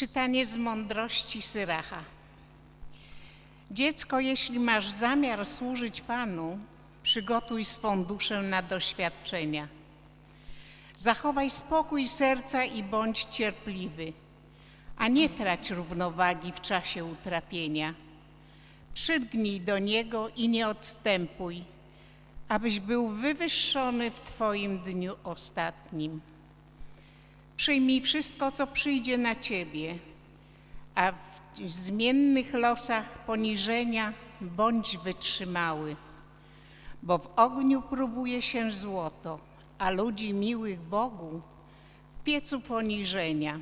Czytanie z mądrości Syracha. Dziecko, jeśli masz zamiar służyć Panu, przygotuj swą duszę na doświadczenia. Zachowaj spokój serca i bądź cierpliwy, a nie trać równowagi w czasie utrapienia. Przylgnij do Niego i nie odstępuj, abyś był wywyższony w Twoim dniu ostatnim. Przyjmij wszystko, co przyjdzie na Ciebie, a w zmiennych losach poniżenia bądź wytrzymały, bo w ogniu próbuje się złoto, a ludzi miłych Bogu w piecu poniżenia.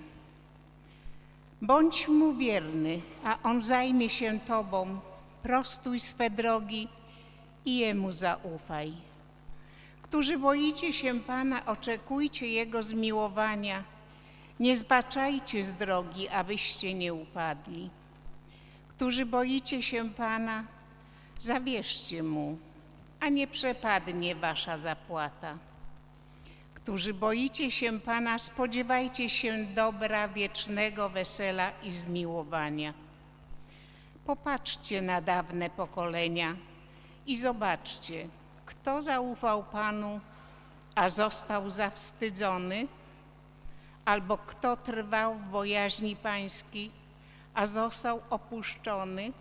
Bądź mu wierny, a on zajmie się Tobą, prostuj swe drogi i Jemu zaufaj. Którzy boicie się Pana, oczekujcie Jego zmiłowania. Nie zbaczajcie z drogi, abyście nie upadli. Którzy boicie się Pana, zawierzcie Mu, a nie przepadnie wasza zapłata. Którzy boicie się Pana, spodziewajcie się dobra, wiecznego wesela i zmiłowania. Popatrzcie na dawne pokolenia i zobaczcie, kto zaufał Panu, a został zawstydzony, albo kto trwał w bojaźni Pańskiej, a został opuszczony,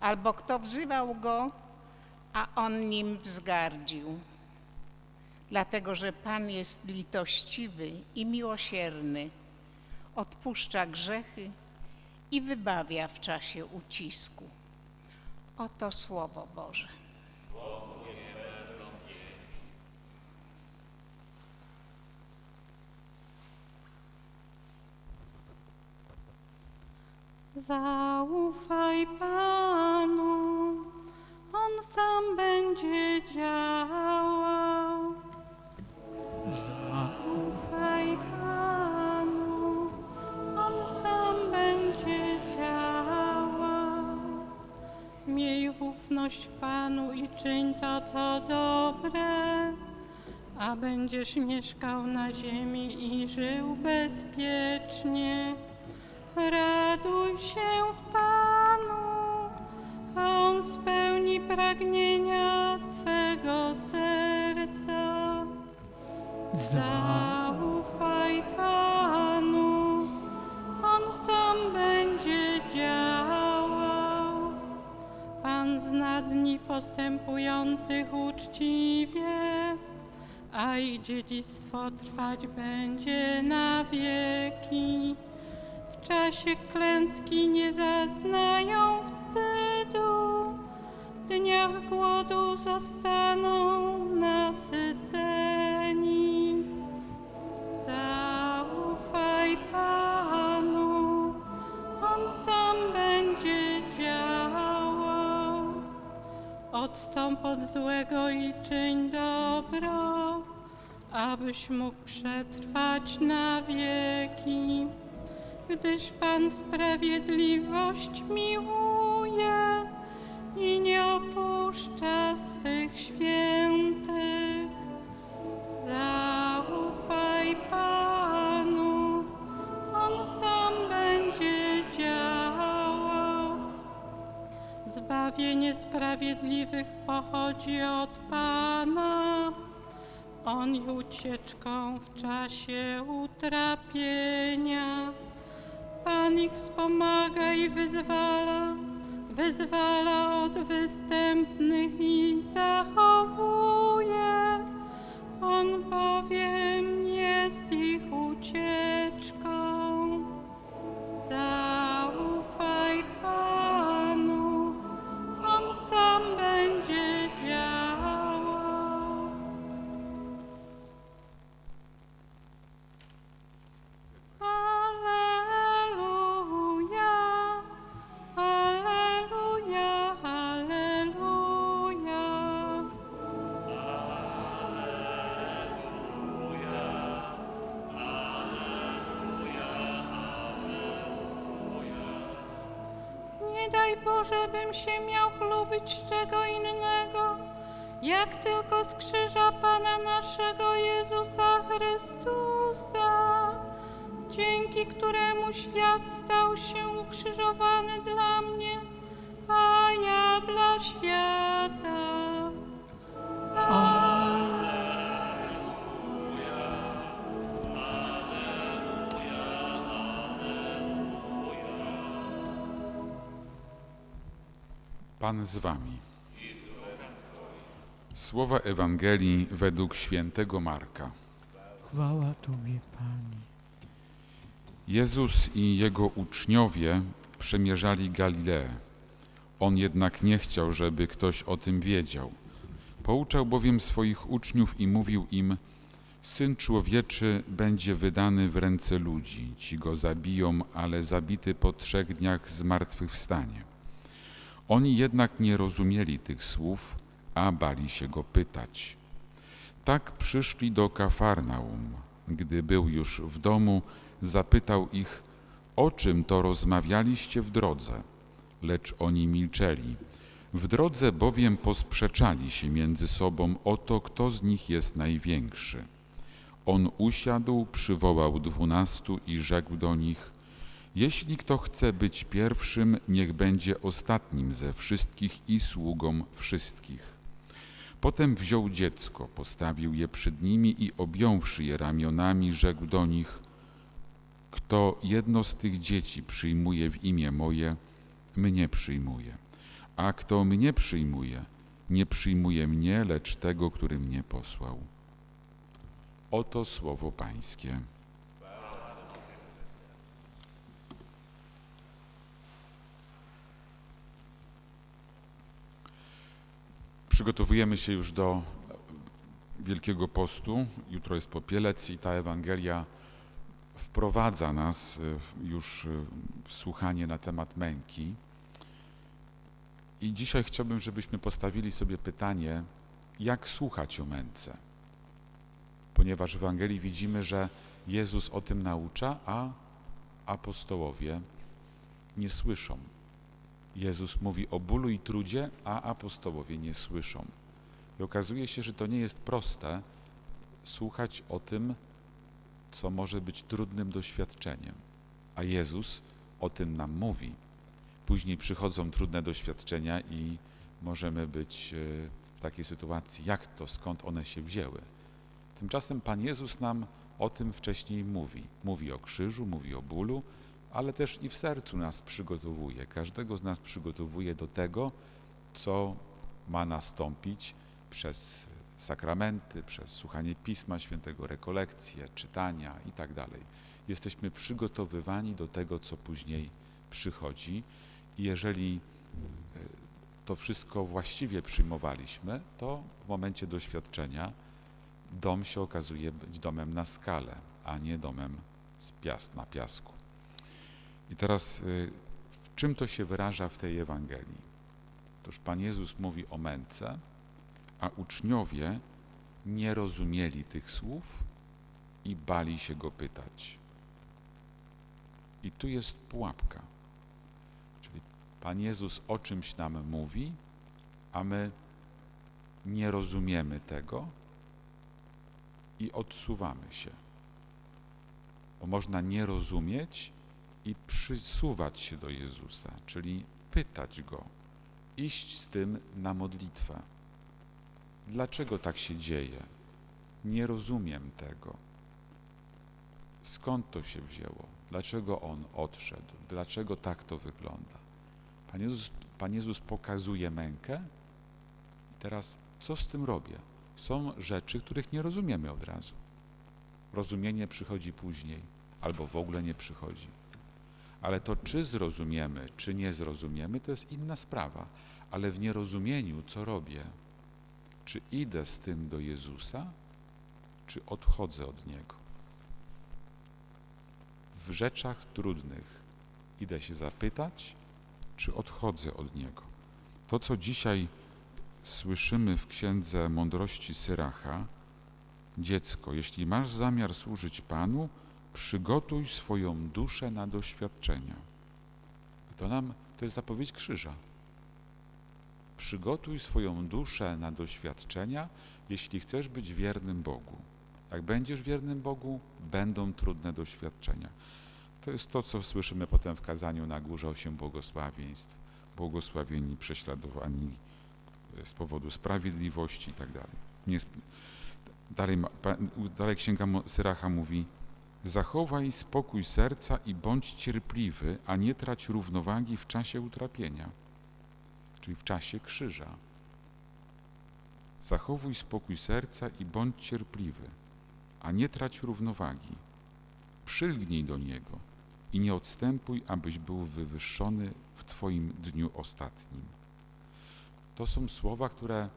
albo kto wzywał Go, a On nim wzgardził. Dlatego, że Pan jest litościwy i miłosierny, odpuszcza grzechy i wybawia w czasie ucisku. Oto Słowo Boże. Zaufaj Panu, On sam będzie działał. Zaufaj Panu, On sam będzie działał. Miej ufność Panu i czyń to, co dobre, a będziesz mieszkał na ziemi i żył bezpiecznie. Się w Panu, a On spełni pragnienia Twego serca. Zaufaj Panu, On sam będzie działał. Pan zna dni postępujących uczciwie, a ich dziedzictwo trwać będzie na wieki. W czasie klęski nie zaznają wstydu, w dniach głodu zostaną nasyceni. Zaufaj Panu, On sam będzie działał. Odstąp od złego i czyń dobro, abyś mógł przetrwać na wieki gdyż Pan sprawiedliwość miłuje i nie opuszcza swych świętych. Zaufaj Panu, On sam będzie działał. Zbawienie sprawiedliwych pochodzi od Pana. On ucieczką w czasie utrapienia. Pan ich wspomaga i wyzwala, wyzwala od występnych i zachowuje. On bowiem daj Boże, bym się miał chlubić czego innego, jak tylko z krzyża Pana naszego Jezusa Chrystusa, dzięki któremu świat stał się ukrzyżowany dla mnie, a ja dla świata. Pan z wami. Słowa Ewangelii według świętego Marka. Chwała Tobie, Panie. Jezus i jego uczniowie przemierzali Galileę. On jednak nie chciał, żeby ktoś o tym wiedział. Pouczał bowiem swoich uczniów i mówił im: Syn człowieczy będzie wydany w ręce ludzi. Ci go zabiją, ale zabity po trzech dniach zmartwychwstanie. Oni jednak nie rozumieli tych słów, a bali się go pytać. Tak przyszli do Kafarnaum. Gdy był już w domu, zapytał ich, o czym to rozmawialiście w drodze. Lecz oni milczeli. W drodze bowiem posprzeczali się między sobą o to, kto z nich jest największy. On usiadł, przywołał dwunastu i rzekł do nich: Jeśli kto chce być pierwszym, niech będzie ostatnim ze wszystkich i sługą wszystkich. Potem wziął dziecko, postawił je przed nimi i objąwszy je ramionami, rzekł do nich: Kto jedno z tych dzieci przyjmuje w imię moje, mnie przyjmuje. A kto mnie przyjmuje, nie przyjmuje mnie, lecz tego, który mnie posłał. Oto słowo Pańskie. Przygotowujemy się już do Wielkiego Postu. Jutro jest Popielec i ta Ewangelia wprowadza nas y, już y, w słuchanie na temat męki. I dzisiaj chciałbym, żebyśmy postawili sobie pytanie, jak słuchać o męce. Ponieważ w Ewangelii widzimy, że Jezus o tym naucza, a apostołowie nie słyszą. Jezus mówi o bólu i trudzie, a apostołowie nie słyszą. I okazuje się, że to nie jest proste słuchać o tym, co może być trudnym doświadczeniem. A Jezus o tym nam mówi. Później przychodzą trudne doświadczenia i możemy być e, w takiej sytuacji, jak to, skąd one się wzięły. Tymczasem Pan Jezus nam o tym wcześniej mówi. Mówi o krzyżu, mówi o bólu, ale też i w sercu nas przygotowuje. Każdego z nas przygotowuje do tego, co ma nastąpić przez sakramenty, przez słuchanie Pisma Świętego, rekolekcje, czytania i tak. Jesteśmy przygotowywani do tego, co później przychodzi i jeżeli e, to wszystko właściwie przyjmowaliśmy, to w momencie doświadczenia dom się okazuje być domem na skalę, a nie domem z pias na piasku. I teraz y, w czym to się wyraża w tej Ewangelii? Otóż Pan Jezus mówi o męce, a uczniowie nie rozumieli tych słów i bali się go pytać. I tu jest pułapka. Czyli Pan Jezus o czymś nam mówi, a my nie rozumiemy tego i odsuwamy się. Bo można nie rozumieć i przysuwać się do Jezusa, czyli pytać Go, iść z tym na modlitwę. Dlaczego tak się dzieje? Nie rozumiem tego. Skąd to się wzięło? Dlaczego On odszedł? Dlaczego tak to wygląda? Pan Jezus, Pan Jezus pokazuje mękę. Teraz co z tym robię? Są rzeczy, których nie rozumiemy od razu. Rozumienie przychodzi później, albo w ogóle nie przychodzi. Ale to, czy zrozumiemy, czy nie zrozumiemy, to jest inna sprawa. Ale w nierozumieniu, co robię? Czy idę z tym do Jezusa, czy odchodzę od Niego? W rzeczach trudnych idę się zapytać, czy odchodzę od Niego? To, co dzisiaj słyszymy w Księdze Mądrości Syracha, dziecko, jeśli masz zamiar służyć Panu, przygotuj swoją duszę na doświadczenia. To nam, to jest zapowiedź krzyża. Przygotuj swoją duszę na doświadczenia, jeśli chcesz być wiernym Bogu. Jak będziesz wiernym Bogu, będą trudne doświadczenia. To jest to, co słyszymy potem w kazaniu na górze osiem błogosławieństw. Błogosławieni, prześladowani z powodu sprawiedliwości i tak dalej. Dalej, dalej księga Syracha mówi Zachowaj spokój serca i bądź cierpliwy, a nie trać równowagi w czasie utrapienia, czyli w czasie krzyża. Zachowuj spokój serca i bądź cierpliwy, a nie trać równowagi. Przylgnij do Niego i nie odstępuj, abyś był wywyższony w Twoim dniu ostatnim. To są słowa, które e,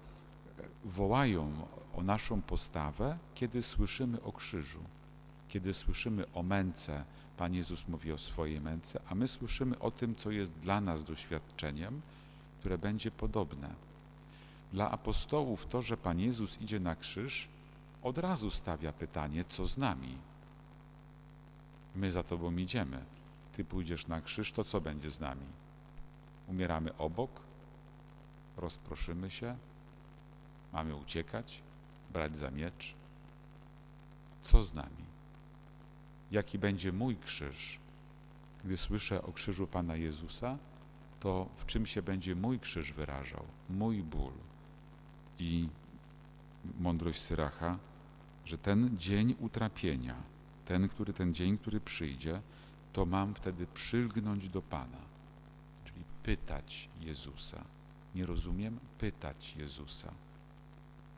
wołają o naszą postawę, kiedy słyszymy o krzyżu, kiedy słyszymy o męce. Pan Jezus mówi o swojej męce, a my słyszymy o tym, co jest dla nas doświadczeniem, które będzie podobne. Dla apostołów to, że Pan Jezus idzie na krzyż, od razu stawia pytanie, co z nami? My za Tobą idziemy. Ty pójdziesz na krzyż, to co będzie z nami? Umieramy obok? Rozproszymy się? Mamy uciekać? Brać za miecz? Co z nami? Jaki będzie mój krzyż? Gdy słyszę o krzyżu Pana Jezusa, to w czym się będzie mój krzyż wyrażał? Mój ból. I mądrość Syracha, że ten dzień utrapienia, ten, który ten dzień, który przyjdzie, to mam wtedy przylgnąć do Pana, czyli pytać Jezusa. Nie rozumiem? Pytać Jezusa.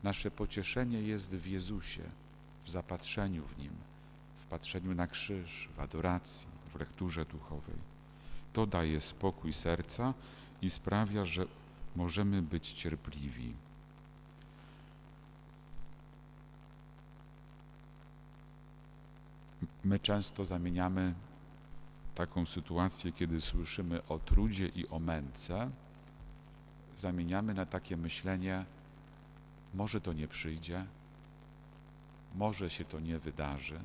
Nasze pocieszenie jest w Jezusie, w zapatrzeniu w Nim, w patrzeniu na krzyż, w adoracji, w lekturze duchowej. To daje spokój serca i sprawia, że możemy być cierpliwi. My często zamieniamy taką sytuację, kiedy słyszymy o trudzie i o męce, zamieniamy na takie myślenie, może to nie przyjdzie, może się to nie wydarzy.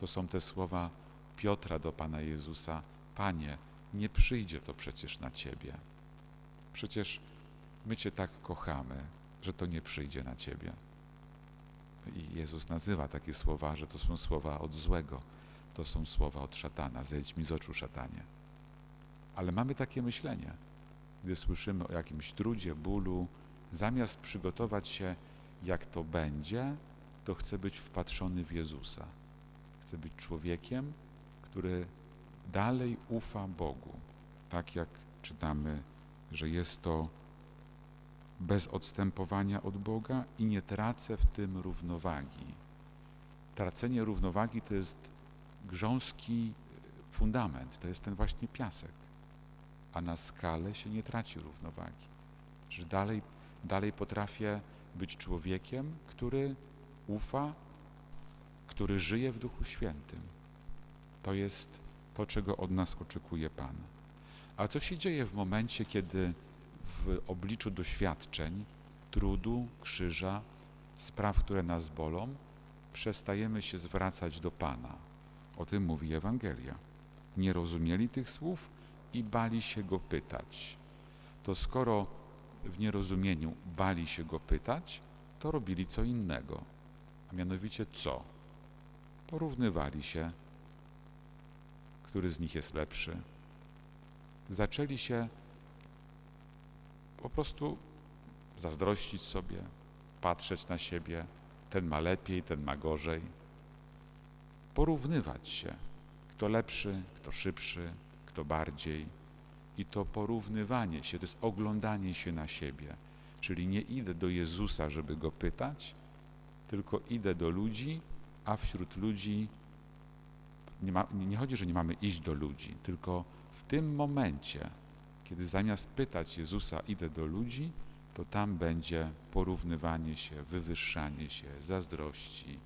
To są te słowa Piotra do Pana Jezusa: Panie, nie przyjdzie to przecież na Ciebie. Przecież my Cię tak kochamy, że to nie przyjdzie na Ciebie. I Jezus nazywa takie słowa, że to są słowa od złego, to są słowa od szatana. Zejdź mi z oczu, szatanie. Ale mamy takie myślenie, gdy słyszymy o jakimś trudzie, bólu, zamiast przygotować się, jak to będzie, to chcę być wpatrzony w Jezusa. Chcę być człowiekiem, który dalej ufa Bogu, tak jak czytamy, że jest to bez odstępowania od Boga i nie tracę w tym równowagi. Tracenie równowagi to jest grząski fundament, to jest ten właśnie piasek, a na skale się nie traci równowagi. Że dalej, dalej potrafię być człowiekiem, który ufa, który żyje w Duchu Świętym. To jest to, czego od nas oczekuje Pan. A co się dzieje w momencie, kiedy w obliczu doświadczeń, trudu, krzyża, spraw, które nas bolą, przestajemy się zwracać do Pana? O tym mówi Ewangelia. Nie rozumieli tych słów i bali się Go pytać. To skoro w nierozumieniu bali się Go pytać, to robili co innego. A mianowicie co? Porównywali się, który z nich jest lepszy. Zaczęli się po prostu zazdrościć sobie, patrzeć na siebie, ten ma lepiej, ten ma gorzej. Porównywać się, kto lepszy, kto szybszy, kto bardziej. I to porównywanie się, to jest oglądanie się na siebie. Czyli nie idę do Jezusa, żeby go pytać, tylko idę do ludzi, a wśród ludzi nie, ma, nie chodzi, że nie mamy iść do ludzi, tylko w tym momencie, kiedy zamiast pytać Jezusa idę do ludzi, to tam będzie porównywanie się, wywyższanie się, zazdrości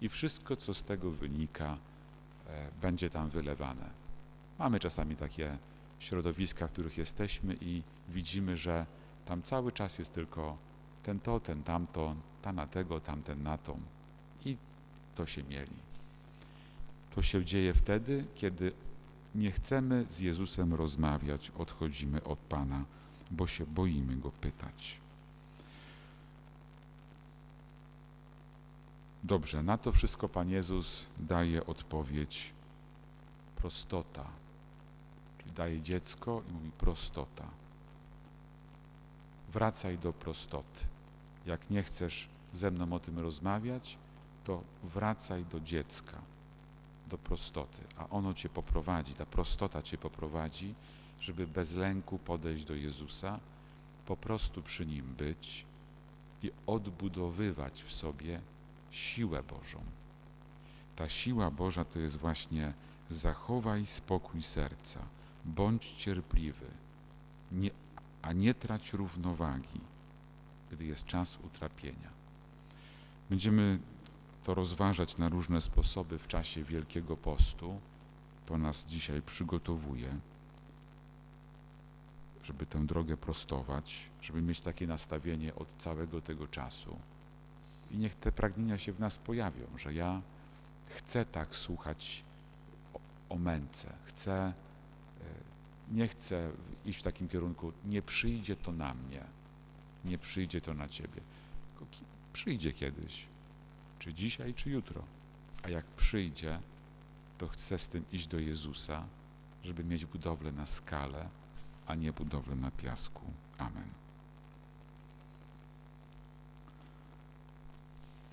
i wszystko, co z tego wynika, e, będzie tam wylewane. Mamy czasami takie środowiska, w których jesteśmy i widzimy, że tam cały czas jest tylko ten to, ten tamto, ta na tego, tamten na tą i to się mieli. To się dzieje wtedy, kiedy nie chcemy z Jezusem rozmawiać, odchodzimy od Pana, bo się boimy Go pytać. Dobrze, na to wszystko Pan Jezus daje odpowiedź prostota. Czyli daje dziecko i mówi prostota. Wracaj do prostoty. Jak nie chcesz ze mną o tym rozmawiać, to wracaj do dziecka, do prostoty, a ono cię poprowadzi, ta prostota cię poprowadzi, żeby bez lęku podejść do Jezusa, po prostu przy nim być i odbudowywać w sobie siłę Bożą. Ta siła Boża to jest właśnie zachowaj spokój serca, bądź cierpliwy, nie, a nie trać równowagi, gdy jest czas utrapienia. Będziemy to rozważać na różne sposoby w czasie Wielkiego Postu. To nas dzisiaj przygotowuje, żeby tę drogę prostować, żeby mieć takie nastawienie od całego tego czasu. I niech te pragnienia się w nas pojawią, że ja chcę tak słuchać o, o męce, chcę, e, nie chcę iść w takim kierunku, nie przyjdzie to na mnie, nie przyjdzie to na ciebie. Przyjdzie kiedyś, czy dzisiaj, czy jutro. A jak przyjdzie, to chcę z tym iść do Jezusa, żeby mieć budowlę na skalę, a nie budowlę na piasku. Amen.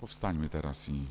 Powstańmy teraz i